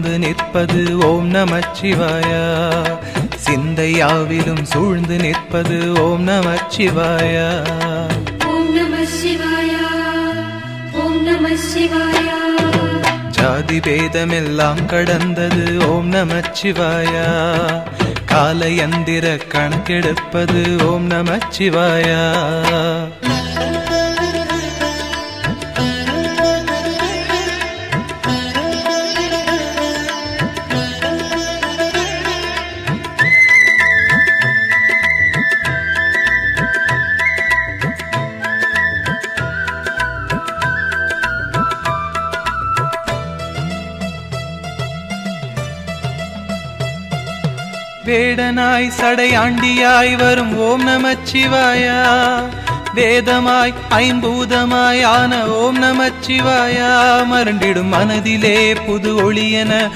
வந்து நிற்பது ஓம் நம சிவாயா. சிந்தையாவிலும் சூழ்ந்து நிற்பது ஓம் நம சிவாயா. ஜாதி பேதமெல்லாம் கடந்தது ஓம் நம சிவாயா. காலையந்திர கணக்கெடுப்பது ஓம் நம சிவாயா. வேடனாய் சடையாண்டியாய் வரும் ஓம் நமச்சிவாயா வேதமாய் ஐம்பூதமாய் ஆன ஓம் நமச்சிவாயா மருண்டிடும் மனதிலே புது ஒளியன